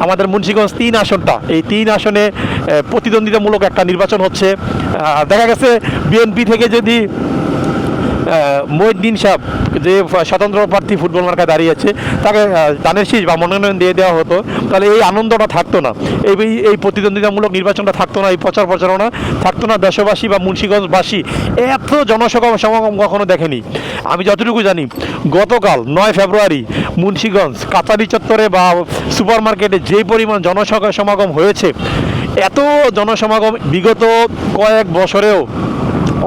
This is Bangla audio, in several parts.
আমাদের মুন্সিগঞ্জ তিন আসনটা। এই তিন আসনে প্রতিদ্বন্দ্বিতামূলক একটা নির্বাচন হচ্ছে। দেখা গেছে বিএনপি থেকে যদি মহিদ্দিন সাহেব, যে স্বতন্ত্র প্রার্থী ফুটবল মার্কায় দাঁড়িয়েছে তাকে দানের শীষ বা মনোনয়ন দিয়ে দেওয়া হতো, তাহলে এই আনন্দটা থাকতো না। এই, এই- প্রতিদ্বন্দ্বিতামূলক নির্বাচনটা থাকতো না, এই প্রচার প্রচারণা থাকতো না। দেশবাসী বা মুন্সিগঞ্জবাসী এত জনসমাগম সমাগম কখনো দেখেনি। আমি যতটুকু জানি, গতকাল নয় ফেব্রুয়ারি মুন্সিগঞ্জ, কাতারি চত্বরে বা সুপার মার্কেটে যে পরিমাণ জনসভা সমাগম হয়েছে, এত জনসমাগম বিগত কয়েক বছরেও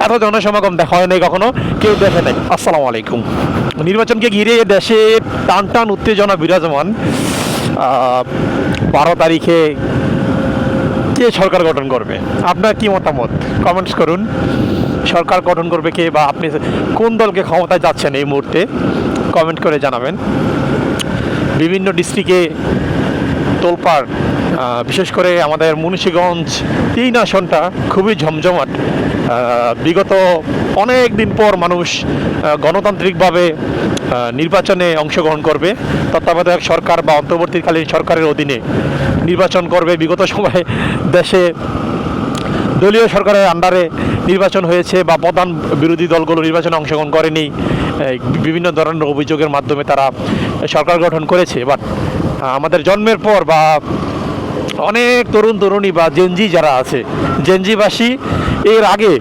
এত জনসমাগম দেখা হয় নাই কখনো, কেউ দেখে নাই। আসসালামু আলাইকুম। নির্বাচনকে ঘিরে দেশে টান টান উত্তেজনা বিরাজমান। বারো তারিখে কে সরকার গঠন করবে? আপনার কি মতামত? কমেন্টস করুন। সরকার গঠন করবে কে বা আপনি কোন দলকে ক্ষমতায় যাচ্ছেন এই মুহূর্তে? কমেন্ট করে জানাবেন। বিভিন্ন ডিস্ট্রিক্টে তোলপাড় বিশেষ করে আমাদের মুন্সীগঞ্জ তিন আসনটা খুবই ঝমঝমাট। বিগত অনেক দিন পর মানুষ গণতান্ত্রিকভাবে নির্বাচনে অংশগ্রহণ করবে। তত্ত্বাবধায়ক সরকার বা অন্তর্বর্তীকালীন সরকারের অধীনে নির্বাচন করবে। বিগত সময়ে দেশে দলীয় সরকারের আন্ডারে নির্বাচন হয়েছে বা প্রধান বিরোধী দলগুলো নির্বাচনে অংশগ্রহণ করেনি। বিভিন্ন ধরনের অভিযোগের মাধ্যমে তারা সরকার গঠন করেছে। বাট আমাদের জন্মের পর বা অনেক তরুণ তরুণী বা জেনজি যারা আছে জেনজিবাসী এর আগে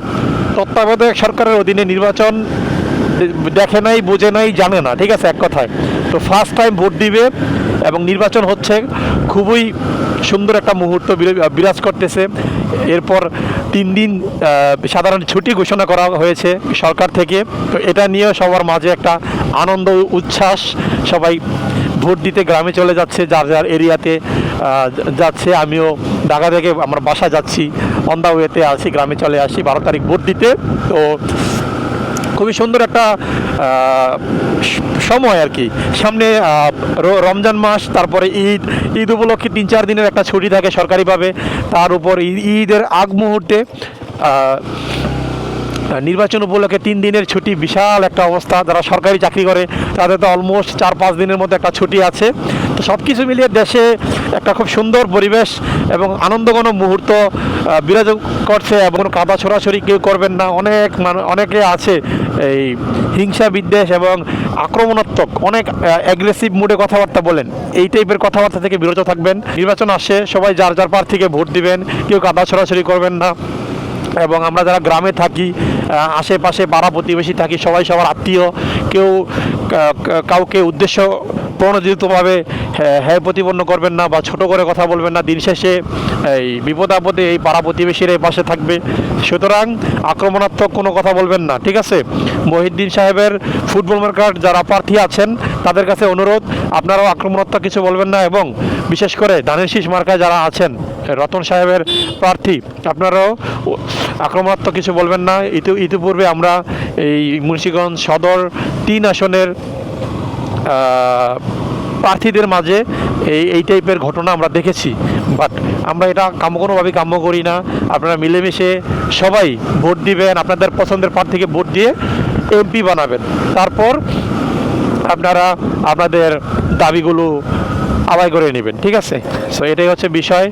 তত্ত্বাবধায়ক সরকারের অধীনে নির্বাচন দেখে নাই, বোঝে নাই, জানে না, ঠিক আছে, এক কথায়। তো ফার্স্ট টাইম ভোট দিবে এবং নির্বাচন হচ্ছে, খুবই সুন্দর একটা মুহূর্ত বিরা- বিরাজ করতেছে। এরপর তিন দিন সাধারণ ছুটি ঘোষণা করা হয়েছে সরকার থেকে। তো এটা নিয়ে সবার মাঝে একটা আনন্দ, উচ্ছ্বাস, সবাই ভোট দিতে গ্রামে চলে যাচ্ছে, যার যার এরিয়াতে যাচ্ছে। আমিও ঢাকা থেকে আমার বাসা যাচ্ছি অন দা ওয়েতে আছি, গ্রামে চলে আসি। বারো তারিখ ভোট দিতে। তো খুবই সুন্দর একটা সময় আর কি। সামনে রমজান মাস, তারপরে ঈদ। ঈদ উপলক্ষে তিন চার দিনের একটা ছুটি থাকে সরকারিভাবে। তার উপর ঈদ- ঈদের আগ মুহূর্তে নির্বাচন উপলক্ষে তিন দিনের ছুটি, বিশাল একটা অবস্থা। যারা সরকারি চাকরি করে, তাদের তো অলমোস্ট চার পাঁচ দিনের মধ্যে একটা ছুটি আছে। তো সব কিছু মিলিয়ে দেশে একটা খুব সুন্দর পরিবেশ এবং আনন্দঘন মুহূর্ত বিরাজ করছে এবং কাদা ছড়াছড়ি কেউ করবেন না। অনেক অনেকে আছে এই হিংসা বিদ্বেষ এবং আক্রমণাত্মক, অনেক অ্যাগ্রেসিভ মুডে কথাবার্তা বলেন। এই টাইপের কথাবার্তা থেকে বিরত থাকবেন। নির্বাচন আসে, সবাই যার যার প্রার্থীকে ভোট দিবেন, কেউ কাদা ছড়াছড়ি করবেন না। এবং আমরা যারা গ্রামে থাকি আশেপাশে পাড়া প্রতিবেশী থাকি সবাই সবার আত্মীয় কেউ কাউকে উদ্দেশ্য প্রণোদিতভাবে হ্যাঁ হ্যাঁ প্রতিপন্ন করবেন না বা ছোট করে কথা বলবেন না। দিন শেষে এই বিপদ আপদে এই পাড়া প্রতিবেশীর এই পাশে থাকবে। সুতরাং আক্রমণাত্মক কোনো কথা বলবেন না, ঠিক আছে? মহিদ্দিন সাহেবের ফুটবল মার্কার যারা প্রার্থী আছেন, তাদের কাছে অনুরোধ, আপনারাও আক্রমণাত্মক কিছু বলবেন না এবং বিশেষ করে ধানের শীষ মার্কায় যারা আছেন, রতন সাহেবের প্রার্থী, আপনারাও আক্রমণাত্মক কিছু বলবেন না। ইতি, ইতিপূর্বে আমরা এই মুন্সিগঞ্জ সদর তিন আসনের প্রার্থীদের মাঝে এই এই টাইপের ঘটনা আমরা দেখেছি। বাট আমরা এটা কাম্য কোনোভাবেই কাম্য করি না। আপনারা মিলেমিশে সবাই ভোট দিবেন, আপনাদের পছন্দের প্রার্থীকে ভোট দিয়ে এমপি বানাবেন। তারপর আপনারা আপনাদের দাবিগুলো আদায় করে নেবেন, ঠিক আছে? সো এটাই হচ্ছে বিষয়।